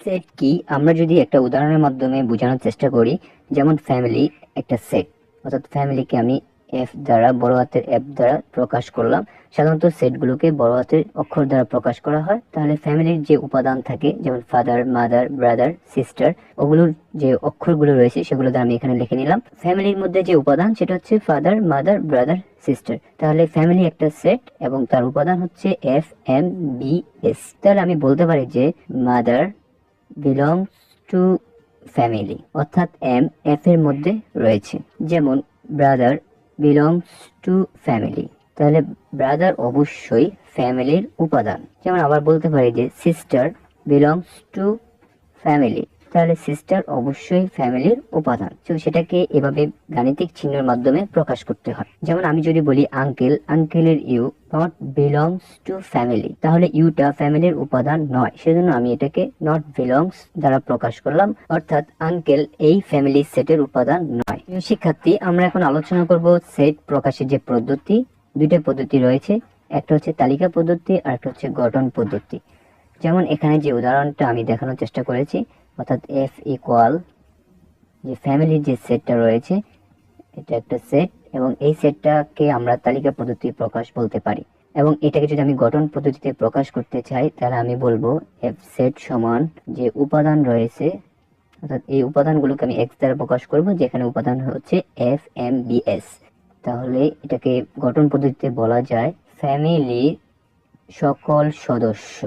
Set কি? আমরা যদি একটা উদাহরণের মাধ্যমে বোঝানোর চেষ্টা করি, যেমন ফ্যামিলি একটা সেট অর্থাৎ ফ্যামিলিকে আমি এফ দ্বারা, বড় হাতের এফ দ্বারা প্রকাশ করলাম। সাধারণত সেটগুলোকে বড় হাতের অক্ষর দ্বারা প্রকাশ করা হয়। তাহলে ফ্যামিলির যে উপাদান থাকে, যেমন ফাদার মাদার ব্রাদার সিস্টার ওগুলোর যে অক্ষরগুলো রয়েছে, সেগুলো দ্বারা আমি এখানে লিখে নিলাম। ফ্যামিলির মধ্যে যে উপাদান, সেটা হচ্ছে ফাদার মাদার ব্রাদার সিস্টার তাহলে ফ্যামিলি একটা সেট এবং তার উপাদান হচ্ছে এফ এম বি এস তাহলে আমি বলতে পারি যে মাদার বিলংস টু ফ্যামিলি অর্থাৎ এম এফ এর মধ্যে রয়েছে। যেমন ব্রাদার বিলংস টু ফ্যামিলি তাহলে ব্রাদার অবশ্যই ফ্যামিলির উপাদান। যেমন আবার বলতে পারি যে সিস্টার বিলংস টু ফ্যামিলি তাহলে সিস্টার অবশ্যই ফ্যামিলির উপাদান। তো সেটাকে এভাবে গাণিতিক চিহ্নের মাধ্যমে প্রকাশ করতে হয়। যেমন আমি যদি বলি আঙ্কেল আঙ্কেলের you not belongs to family তাহলে ইউটা ফ্যামিলির উপাদান নয়। সেজন্য আমি এটাকে নট বিলংস দ্বারা প্রকাশ করলাম। অর্থাৎ আঙ্কেল এই ফ্যামিলি সেটের উপাদান নয়। শিক্ষার্থী, আমরা এখন আলোচনা করব সেট প্রকাশের যে পদ্ধতি। দুইটা পদ্ধতি রয়েছে। একটা হচ্ছে তালিকা পদ্ধতি আর একটা হচ্ছে গঠন পদ্ধতি। যেমন এখানে যে উদাহরণটা আমি দেখানোর চেষ্টা করেছি অর্থাৎ এফ ইকুয়াল যে ফ্যামিলির যে সেটটা রয়েছে, এটা একটা সেট এবং এই সেটটাকে আমরা তালিকা পদ্ধতি প্রকাশ বলতে পারি। এবং এটাকে যদি আমি গঠন পদ্ধতিতে প্রকাশ করতে চাই, তাহলে আমি বলব এফ সেট সমান যে উপাদান রয়েছে, অর্থাৎ এই উপাদানগুলোকে আমি এক্স দ্বারা প্রকাশ করব, যেখানে উপাদান হচ্ছে এফ এম বি এস তাহলে এটাকে গঠন পদ্ধতিতে বলা যায় ফ্যামিলির সকল সদস্য।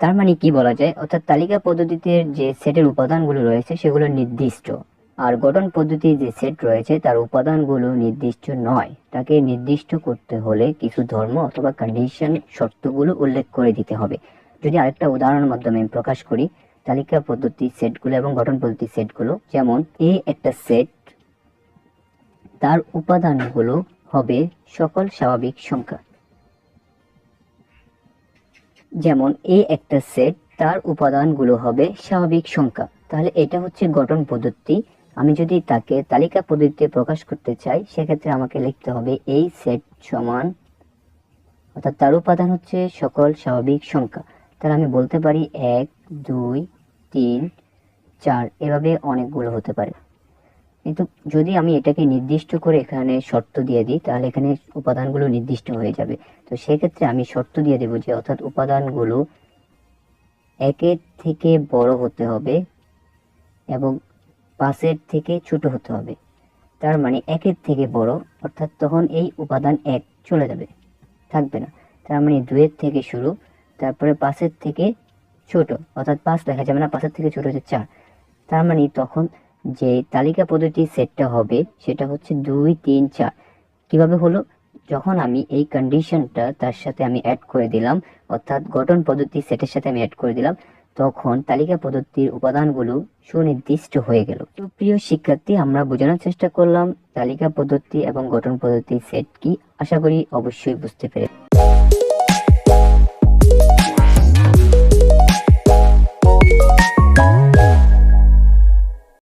তার মানে কি বলা যায়? অর্থাৎ তালিকা পদ্ধতিতে যে সেটের উপাদানগুলো রয়েছে, সেগুলো নির্দিষ্ট। আর গঠন পদ্ধতি যে সেট রয়েছে, তার উপাদানগুলো নির্দিষ্ট নয়। তাকে নির্দিষ্ট করতে হলে কিছু ধর্ম অথবা কন্ডিশন শর্তগুলো উল্লেখ করে দিতে হবে। যদি আরেকটা উদাহরণের মাধ্যমে আমি প্রকাশ করি, তালিকা পদ্ধতি সেটগুলো এবং গঠন পদ্ধতি সেটগুলো, যেমন এ একটা সেট, তার উপাদানগুলো হবে সকল স্বাভাবিক সংখ্যা। যেমন এই একটা সেট, তার উপাদানগুলো হবে স্বাভাবিক সংখ্যা। তাহলে এটা হচ্ছে গঠন পদ্ধতি। আমি যদি তাকে তালিকা পদ্ধতিতে প্রকাশ করতে চাই, সেক্ষেত্রে আমাকে লিখতে হবে এই সেট সমান, অর্থাৎ তার উপাদান হচ্ছে সকল স্বাভাবিক সংখ্যা। তাহলে আমি বলতে পারি এক, দুই, তিন, চার, এভাবে অনেকগুলো হতে পারে। কিন্তু যদি আমি এটাকে নির্দিষ্ট করে এখানে শর্ত দিয়ে দিই, তাহলে এখানে উপাদানগুলো নির্দিষ্ট হয়ে যাবে। তো সেক্ষেত্রে আমি শর্ত দিয়ে দেবো যে, অর্থাৎ উপাদানগুলো একের থেকে বড় হতে হবে এবং পাঁচের থেকে ছোট হতে হবে। তার মানে একের থেকে বড়, অর্থাৎ তখন এই উপাদান এক চলে যাবে, থাকবে না। তার মানে দুয়ের থেকে শুরু, তারপরে পাঁচের থেকে ছোট, অর্থাৎ পাঁচ লেখা যাবে না, পাঁচের থেকে ছোট হচ্ছে চার। তার মানে তখন যে তালিকা পদ্ধতি সেটটা হবে সেটা হচ্ছে দুই, তিন, চার। কীভাবে হলো? যখন আমি এই কন্ডিশনটা তার সাথে আমি অ্যাড করে দিলাম, অর্থাৎ গঠন পদ্ধতি সেটের সাথে আমি অ্যাড করে দিলাম, তখন তালিকা পদ্ধতির উপাদানগুলো সুনির্দিষ্ট হয়ে গেল। তো প্রিয় শিক্ষার্থী, আমরা বোঝানোর চেষ্টা করলাম তালিকা পদ্ধতি এবং গঠন পদ্ধতি সেট কি। আশা করি অবশ্যই বুঝতে পেরে